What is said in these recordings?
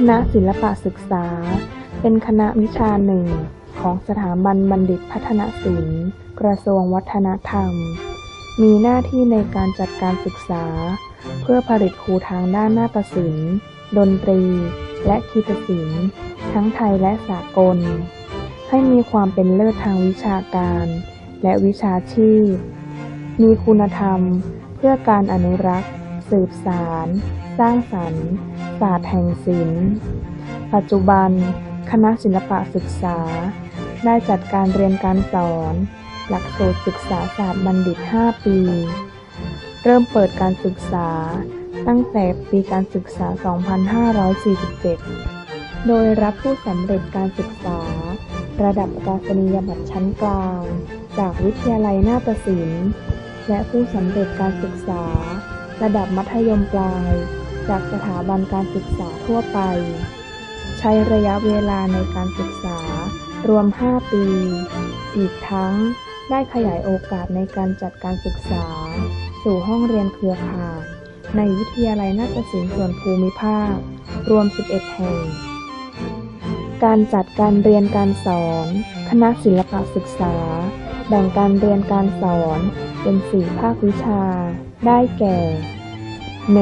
คณะศิลปศึกษา เป็นคณะวิชาหนึ่งของสถาบันบัณฑิตพัฒนศิลป์ กระทรวงวัฒนธรรม มีหน้าที่ในการจัดการศึกษา เพื่อผลิตครูทางด้านนาฏศิลป์ ดนตรี และคีตศิลป์ ทั้งไทยและสากล ให้มีความเป็นเลิศทางวิชาการ และวิชาชีพ มีคุณธรรมเพื่อการอนุรักษ์ สืบสาร สร้างสรรค์ศาสตร์แห่งศิลป์ ปัจจุบัน คณะศิลปะศึกษา ได้จัดการเรียนการสอน หลักสูตรศึกษาศาสตร์บัณฑิต 5 ปี เริ่มเปิดการศึกษาตั้งแต่ปีการศึกษา 2547 โดยรับผู้สำเร็จการศึกษา ระดับปราศนียบัตรชั้นกลาง จากวิทยาลัยนาฏศิลป์ และผู้สำเร็จการศึกษา ระดับมัธยมปลาย จากสถาบันการศึกษาทั่วไป ใช้ระยะเวลาในการศึกษารวม 5 ปี อีกทั้งได้ขยายโอกาสในการจัดการศึกษา สู่ห้องเรียนเครือข่ายในวิทยาลัยนาฏศิลป์ส่วนภูมิภาค รวม 11 แห่ง การจัดการเรียนการสอน คณะศิลปศึกษา แบ่งการเรียนการสอน เป็น4ภาควิชา ได้แก่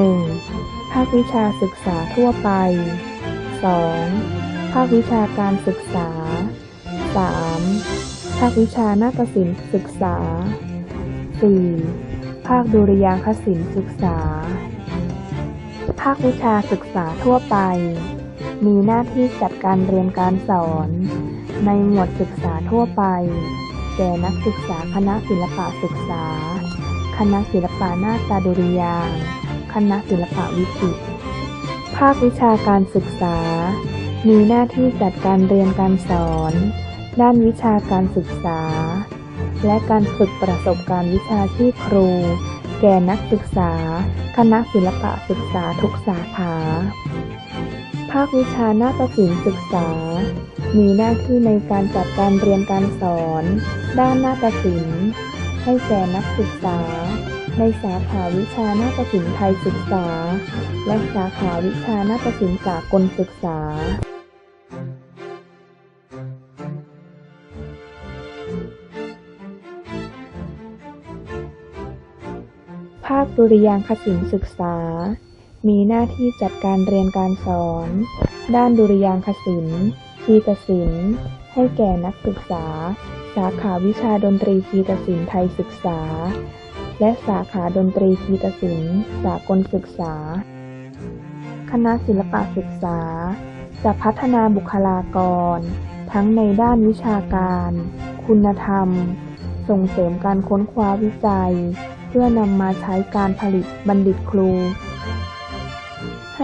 1. ภาควิชาศึกษาทั่วไป 2. ภาควิชาการศึกษา 3. ภาควิชานาฏศิลป์ศึกษา 4. ภาคดุริยางคศิลป์ศึกษา ภาควิชาศึกษาทั่วไป มีหน้าที่จัดการเรียนการสอน ในหมวดศึกษาทั่วไป แก่นักศึกษาคณะศิลปะศึกษา คณะศิลปะนาฏดุริยางค์คณะศิลปะวิจิตรภาควิชาการศึกษา มีหน้าที่จัดการเรียนการสอน ด้านวิชาการศึกษา และการฝึกประสบการณ์วิชาชีพครู แก่นักศึกษา คณะศิลปะศึกษาทุกสาขา ภาควิชานาฏศิลป์ศึกษา มีหน้าที่ในการจัดการเรียนการสอน ด้านนาฏศิลป์ ให้แก่นักศึกษา ในสาขาวิชานาฏศิลป์ไทยศึกษา และสาขาวิชานาฏศิลป์สากลศึกษาภาคดุริยางคศิลป์ศึกษา มีหน้าที่จัดการเรียนการสอน ด้านดุริยางคศิลป์ คีตศิลป์ ให้แก่นักศึกษา สาขาวิชาดนตรีคีตศิลป์ไทยศึกษา และสาขาดนตรีคีตศิลป์ สากลศึกษา คณะศิลปศึกษา จะพัฒนาบุคลากร ทั้งในด้านวิชาการ คุณธรรม ส่งเสริมการค้นคว้าวิจัย เพื่อนำมาใช้การผลิตบัณฑิตครู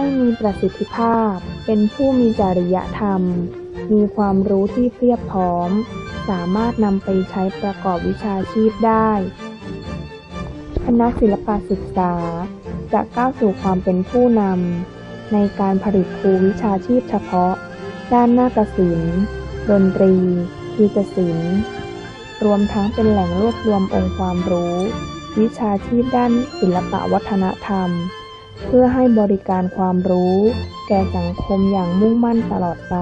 ให้มีประสิทธิภาพ เป็นผู้มีจริยธรรม มีความรู้ที่เพียบพร้อม สามารถนำไปใช้ประกอบวิชาชีพได้ คณะศิลปศึกษา จะก้าวสู่ความเป็นผู้นำในการผลิตครูวิชาชีพเฉพาะ ด้านนาฏศิลป์ดนตรีคีตศิลป์รวมทั้งเป็นแหล่งรวบรวมองค์ความรู้ วิชาชีพด้านศิลปวัฒนธรรม เพื่อให้บริการความรู้แก่สังคมอย่างมุ่งมั่นตลอดไป